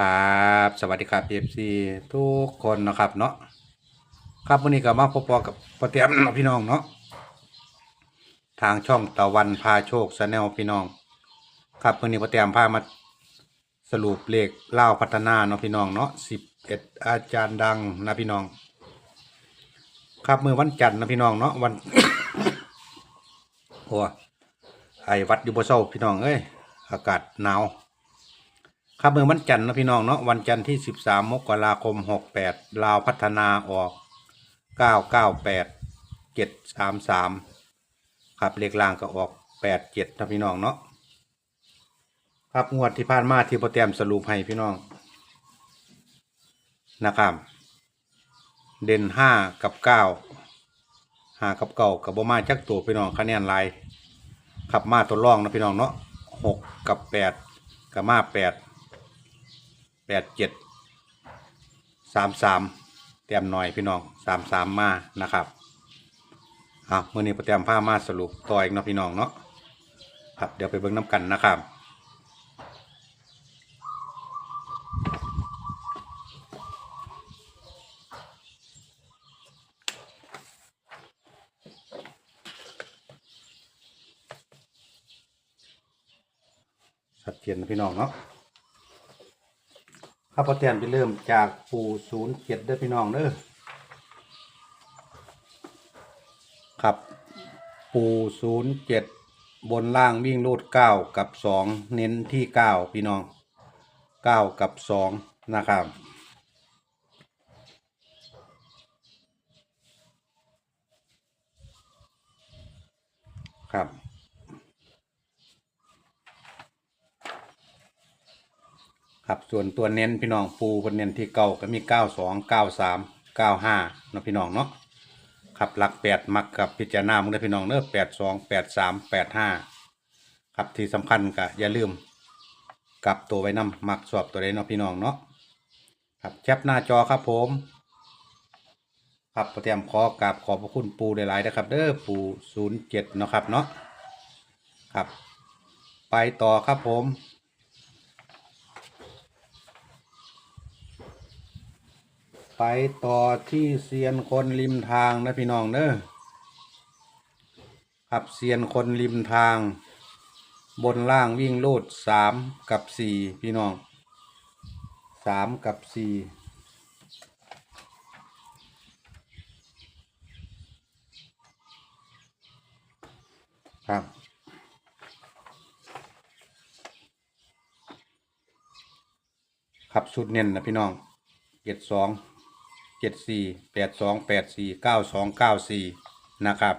ครับ สวัสดีครับ FC ทุกคนนะครับเนาะครับวันนี้ก็มาพบๆกับปเตรียมพี่น้องเนาะทางช่องตะวันพาโชคชาแนลพี่น้อง ครับวันนี้ปเตรียมพามาสรุปเลขเล่าพัฒนาเนาะพี่น้องเนาะสิบเอ็ดอาจารย์ดังนะพี่น้อง ครับมือวันจันทร์นะพี่น้องเนาะวันโอ้ไอวัดอยู่บ่เศร้าพี่น้องเอ้ยอากาศหนาว ครับเมื่อวันจันทร์นะพี่น้องเนาะวันจันทร์ที่ 13 มกราคม 68 ลาวพัฒนาออก 998 733 ครับเลขล่างก็ออก 87นะพี่น้องเนาะครับงวดที่ผ่านมาที่โปรแกรมสรุปให้พี่น้องนะครับเด่น5กับ9 5กับ9กับบมาจักตัวพี่น้องคะแนนลายขับมาตัวร่องนะพี่น้องเนาะ6กับ8กับมา8 แปดเจ็ดสามสามเตรียมหน่อยพี่น้องสามสามมานะครับเอาเมื่อนี้ประเตรียมผ้ามาสรุปต่ออีกเนาะพี่น้องเนาะครับเดี๋ยวไปเบิ่งน้ำกันนะครับชัดเจนนะพี่น้องเนาะ ข้าพเจ้าไปเริ่มจากปูศูนย์เจ็ดเด้อพี่น้องเด้อครับ ปูศูนย์เจ็ดบนล่างวิ่งรูดเก้ากับสองเน้นที่เก้าพี่น้องเก้ากับสองนะครับครับ ครับส่วนตัวเน้นพี่น้องปูเป็นเน้นที่เก้าก็มีเก้าสองเก้าสามเก้าห้านาะพี่น้องเนาะครับหลักแปดมักกับพิจารณามึงได้อพี่น้องเนอะแปดสองแปดสามแปดห้าครับที่สำคัญก็อย่าลืมกลับตัวไว้นำมักสอบตัวใดเนาะพี่น้องเนาะครับแคปหน้าจอครับผมครับเตรียมขอกราบขอบพระคุณปูหลายๆนะครับ เด้อปูศูนย์เจ็ดนาะครับเนาะครับ ไปต่อครับผม ไปต่อที่เซียนคนริมทางนะพี่น้องเด้อครับเซียนคนริมทาง บนล่างวิ่งลูดสามกับสี่พี่น้องสามกับสี่ครับครับชุดเน้นนะพี่น้องเจ็ดสอง เจ็ดสี่แปดสองแปดสี่เก้าสองเก้าสี่นะครับ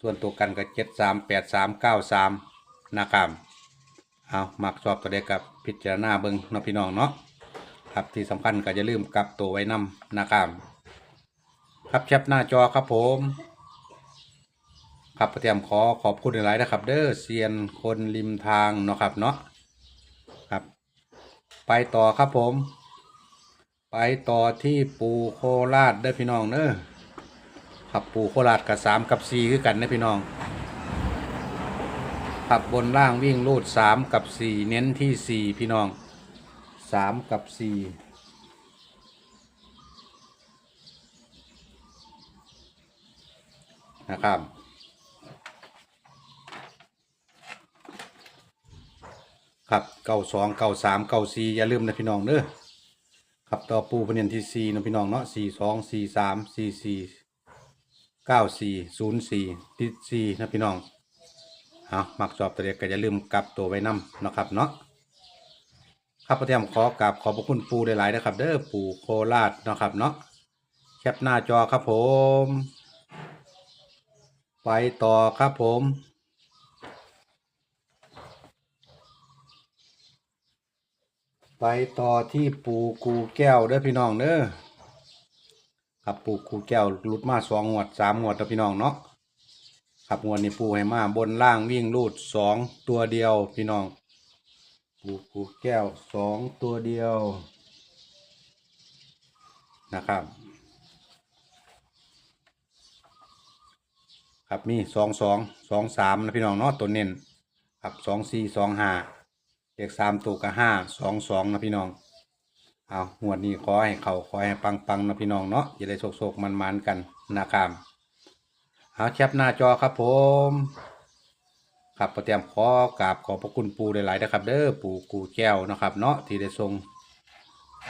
ส่วนตัวกันก็เจ็ดสามแปดสามเก้าสามนะครับเอามักชอบตัวเด็กกับพิจารณาเบิ้งนพี่น้องเนาะครับที่สำคัญก็จะลืมกลับตัวไว้นำนะครับครับแคปหน้าจอครับผมครับเตรียมขอขอบคุณหลายๆนะครับ เด้อเซียนคนริมทางเนาะครับเนาะครับ ไปต่อครับผม ไปต่อที่ปูโคราชเด้พี่น้องเด้อครับปูโคราชกับสามกับสี่คือกันนะพี่น้องขับบนล่างวิ่งรูดสามกับสี่เน้นที่สี่พี่น้องสามกับสี่นะครับครับเก้าสองเก้าสามเก้าสี่อย่าลืมนะพี่น้องเด้อ ครับต่อปูประเด็นที่สี่นะพี่น้องเนาะสี่สองสี่สามสี่สี่เก้าสี่ศูนย์สี่ทีสี่นะพี่น้องเอามักสอบตัวเด็กก็อย่าลืมกลับตัวไว้นํเนะครับเนาะครับประเทศขอกราบขอบพระคุณปูหลายๆนะครับ เด้อปูโคราชนะครับเนาะแคปหน้าจอครับผม ไปต่อครับผม ไปต่อที่ปูกูแก้วเด้อพี่น้องเด้อครับปูกูแก้วหลุดมาสองงวดสามงวดเด้อพี่น้องเนาะครับงวดนี้ปูให้มาบนล่างวิ่งรูดสองตัวเดียวพี่น้อง ปูกูแก้วสองตัวเดียวนะครับครับมีสองสองสองสามนะพี่น้องเนาะตัวเน้นครับสองสี่สองห้า เลขสามตัวก็ห้าสองสองนะพี่น้องเอางวดนี้ขอให้เขาขอให้ปังปังนะพี่น้องเนาะอย่าได้โศกๆมันๆกันนะครับเอาแคปหน้าจอครับผมครับประเตรียมขอกราบขอพระคุณปูหลายๆนะครับ เด้อปูกูแก้วนะครับ เนาะที่ได้ทรง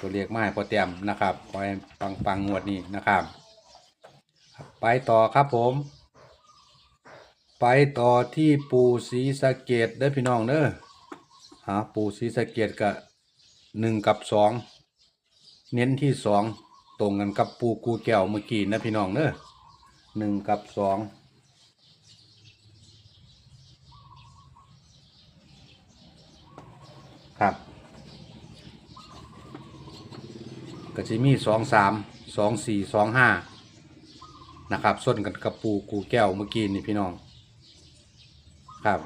ตัวเลขมาให้พอเตรียมนะครับขอให้ปังปังงวดนี้นะครับ ไปต่อครับผม ไปต่อที่ปูศรีสะเกดเด้อพี่น้องเด้อ หาปูศรีสะเกดกับหนึ่งกับสองเน้นที่สองตรงกันกับปูกูแก้วเมื่อกี้นะพี่น้องเด้อหนึ่งกับสองครับก็จะมีสองสามสองสี่สองห้านะครับส้นกันกับปูกูแก้วเมื่อกี้นี่พี่น้อง ครับ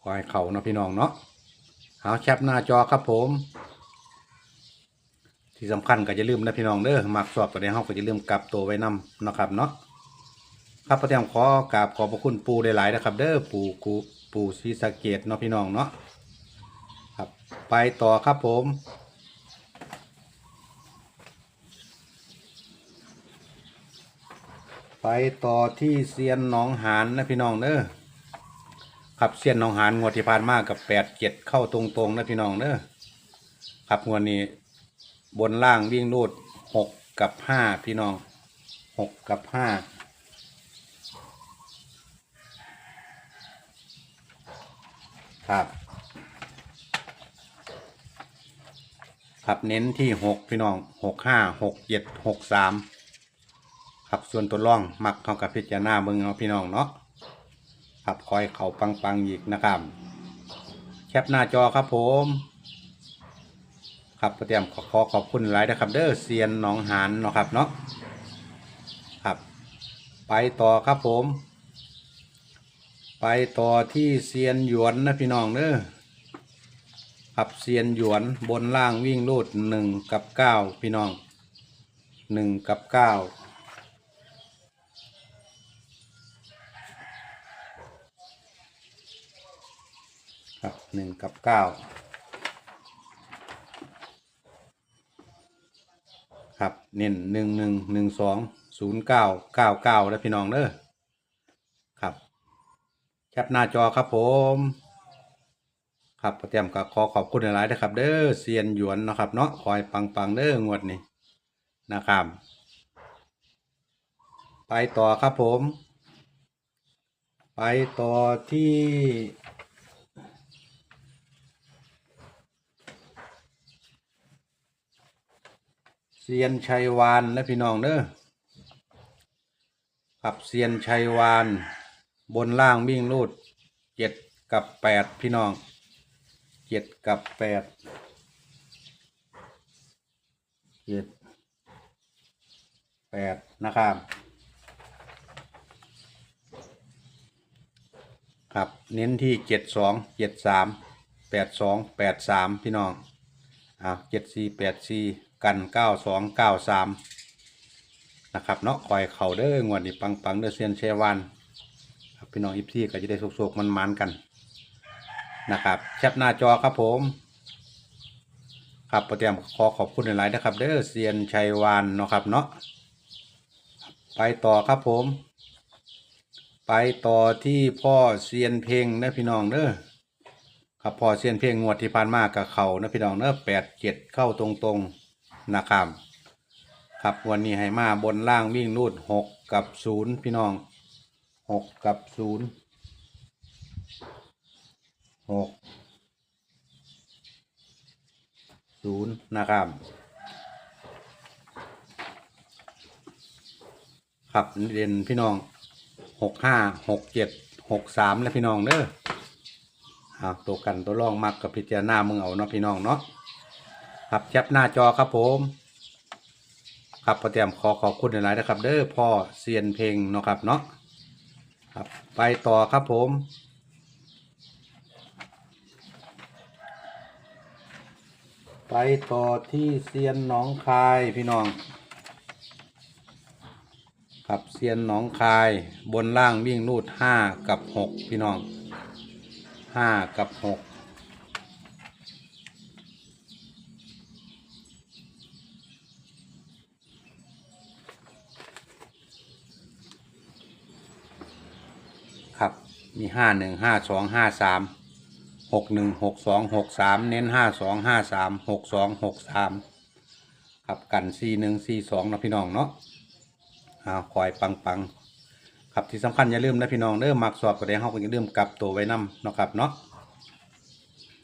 ขอให้เขาเนาะพี่น้องเนาะ เอาแคปหน้าจอครับผม ที่สำคัญก็จะลืมนะพี่น้องเด้อมักสอบตัวในห้องก็จะลืมกลับตัวไว้นำนะครับเนาะครับประเดี๋ยวขอกราบขอบพระคุณปูหลายๆนะครับ เด้อปูกูปูซีสะเกตเนาะพี่น้องเนาะครับไปต่อครับผมไปต่อที่เซียนหนองหานนะพี่น้องเด้อ รับเซียนหนองหานงวดที่ผ่านมากับแปดเจ็ดเข้าตรงๆนะพี่น้องเด้อครับงวดนี้ บนล่างวิ่งรูดหกกับห้าพี่น้องหกกับห้าครับครับเน้นที่หกพี่น้องหกห้าหกเจ็ดหกสามครับส่วนตัวร่องมักเข้ากับพิจารณาเบิ่งเอาพี่น้องเนาะ ครับคอยเขาปังๆอีกนะครับ แคปหน้าจอครับผม ครับประเตรียมขอขอขอบคุณหลายนะครับ เด้อเซียนหนองหานเนาะครับเนาะครับ ไปต่อครับผม ไปต่อที่เซียนหยวนนะพี่น้องเด้อขับเซียนหยวนบนล่างวิ่งรูดหนึ่งกับเก้าพี่น้องหนึ่งกับเก้า ครับหนึ่งกับเก้าครับเน้นหนึ่งหนึ่งหนึ่งสองศูนย์เก้าเก้าเก้าแล้วพี่น้องเด้อครับแคปหน้าจอครับผม ครับประเตรียมก็ขอขอบคุณหลายๆนะครับ เด้อเซียนหยวนนะครับเนาะคอยปังปังๆเด้องวดนี้นะครับไปต่อครับผม ไปต่อที่ เซียนชัยวานและพี่น้องเด้อครับเซียนชัยวาน บนล่างวิ่งรูดเจ็ดกับแปดพี่น้องเจ็ดกับแปดเจ็ดแปดนะครับครับเน้นที่เจ็ดสองเจ็ดสามแปดสองแปดสามพี่น้องอ่าเจ็ดสี่แปดสี่ กันเก้าสองเก้าสามนะครับเนาะคอยเข่าเด้องวดนี้ปังปังเด้อเซียนเชวันครับพี่น้องอิฟซี่ก็จะได้สุกๆมันๆกันนะครับแคปหน้าจอครับผม ครับประเตรียมขอขอบคุณหลายๆนะครับเด้อเซียนชัยวานเนาะครับเนาะไปต่อครับผม ไปต่อที่พ่อเซียนเพลงนะพี่น้องเด้อครับพ่อเซียนเพลงงวดที่ผ่านมากับเขานะพี่น้องเด้อแปดเจ็ดเข้าตรงๆ นะครับ ครับวันนี้ให้มาบนล่างวิ่งรูดหกกับศูนย์พี่น้องหกกับศูนย์หกศูนย์นะครับ ครับเรียนพี่น้องหกห้าหกเจ็ดหกสามและพี่น้องเด้อครับตัวกันตัวรองมักกับพิจารณามึงเอาเนาะพี่น้องเนาะ ครับแคปหน้าจอครับผมครับพอเตรียมขอขอบคุณหลายๆนะครับ เด้อพ่อเซียนเพลงเนาะครับเนาะครับไปต่อครับผม ไปต่อที่เซียนหนองคายพี่น้อง ครับเซียนหนองคายบนล่างวิ่งรูดห้ากับหกพี่น้องห้ากับหก มีห้าหนึ่งห้าสองห้าสามหกหนึ่งหกสองหกสามเน้นห้าสองห้าสามหกสองหกสามครับกันสี่หนึ่งสี่สองนะพี่น้องเนาะเอาคอยปังปังๆครับที่สำคัญอย่าลืมนะพี่น้องเด้อมักสอบก็ได้เฮาก็อย่าลืมกลับตัวไว้นำเนาะครับเนาะ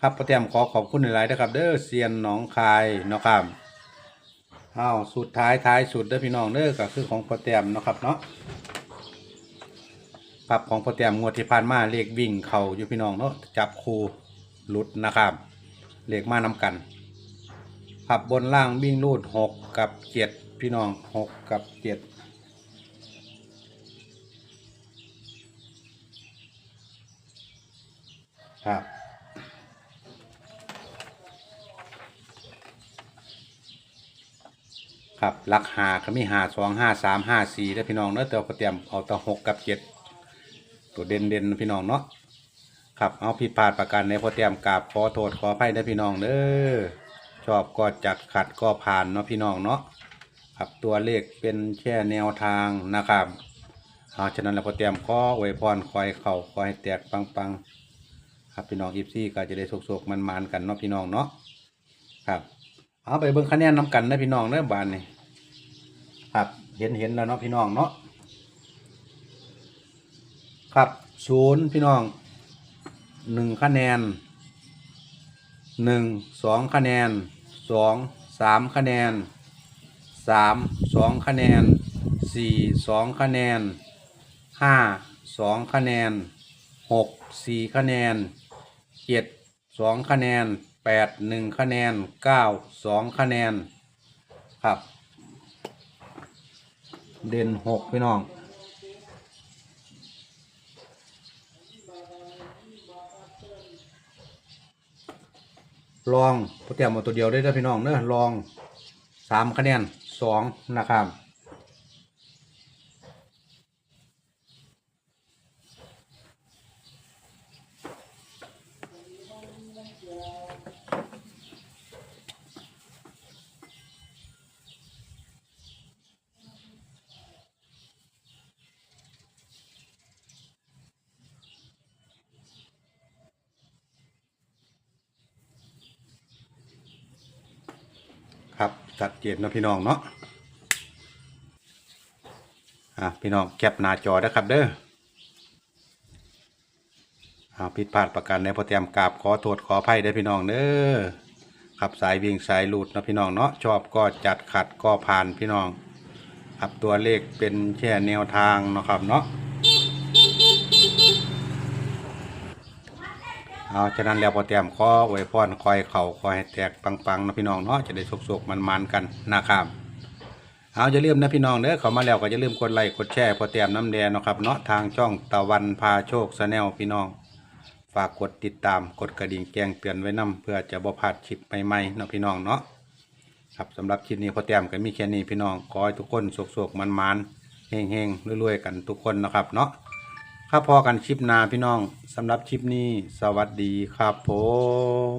ครับพ่อเตรียมขอขอบคุณหลายๆนะครับ เด้อเซียนหนองคายเนาะครับเอาสุดท้ายท้ายสุดเด้อพี่น้องเด้อก็คือของพ่อเตรียมเนาะครับเนาะ ครับของโปรแกรมงวดที่ผ่านมาเลขวิ่งเข่าอยู่พี่น้องเนาะจับคูหลุดนะครับเลขมานำกันขับบนล่างวิ่งรูดหกกับเจ็ดพี่น้องหกกับเจ็ดครับครับลักหาก็มีหาสองห้าสามห้าสี่แล้พี่น้องเนาะแต่ว่าโปรแกรมเอาแต่หกกับเจ็ด ตัวเด่นเด่นๆพี่น้องเนาะครับเอาผิดพลาดประการในพอเตรียมกราบขอโทษขออภัยนะพี่น้องเด้อชอบก็จัดขัดก็ผ่านเนาะพี่น้องเนาะครับตัวเลขเป็นแค่แนวทางนะครับเอาฉะนั้นแล้วพอเตรียมขออวยพรคอยเข่าคอยแตกปังๆครับพี่น้องอีฟซี่ก็จะได้สุกๆมันๆกันเนาะพี่น้องเนาะครับเอาไปเบิ่งคะแนนน้กันนะพี่น้องเด้อบานนี่ครับเห็นเห็นแล้วเนาะพี่น้องเนาะ ครับศูนย์พี่น้องหนึ่งคะแนนหนึ่งสองคะแนนสองสามคะแนนสามสองคะแนนสี่สองคะแนนห้าสองคะแนนหกสี่คะแนนเจ็ดสองคะแนนแปดหนึ่งคะแนนเก้าสองคะแนนครับ เด่นหกพี่น้อง ลองโปรแกรมเอาตัวเดียวได้ด้วยพี่น้องเนอะลองสามคะแนนสองนะครับ ครับ ชัดเจนนะพี่น้องเนาะอะพี่น้องแคปหน้าจอนะครับเด้ออาผิดพลาดประการในพอเตรียมกราบขอโทษขออภัยได้พี่น้องเด้อครับสายวิ่งสายหลุดนะพี่น้องเนาะชอบก็จัดขัดก็ผ่านพี่น้องครับตัวเลขเป็นแค่แนวทางนะครับเนาะ เอาฉะนั้นแล้วพอเตรียมขอไว้พรคอยเข่าคอยแตกปังๆนะพี่น้องเนาะจะได้สุกๆมันๆกันนะครับเอาจะลืมนะพี่น้องเด้อเขามาแล้วก็จะลืมกดไลค์กดแชร์พอเตรียมน้ำแดงนะครับเนาะทางช่องตะวันพาโชคสแนลพี่น้อง ฝากกดติดตามกดกระดิ่งแจ้งเตือนไว้นํเพื่อจะบ่พลาดคลิปใหม่ๆนะพี่น้องเนาะครับสำหรับคลิปนี้พอเตรียมก็มีแค่นี้พี่น้องขอให้ทุกคนสุกๆมันๆเฮงๆรวยๆกันทุกคนนะครับเนาะ ครับพอกันคลิปหนาพี่น้องสำหรับคลิปนี้ สวัสดีครับผม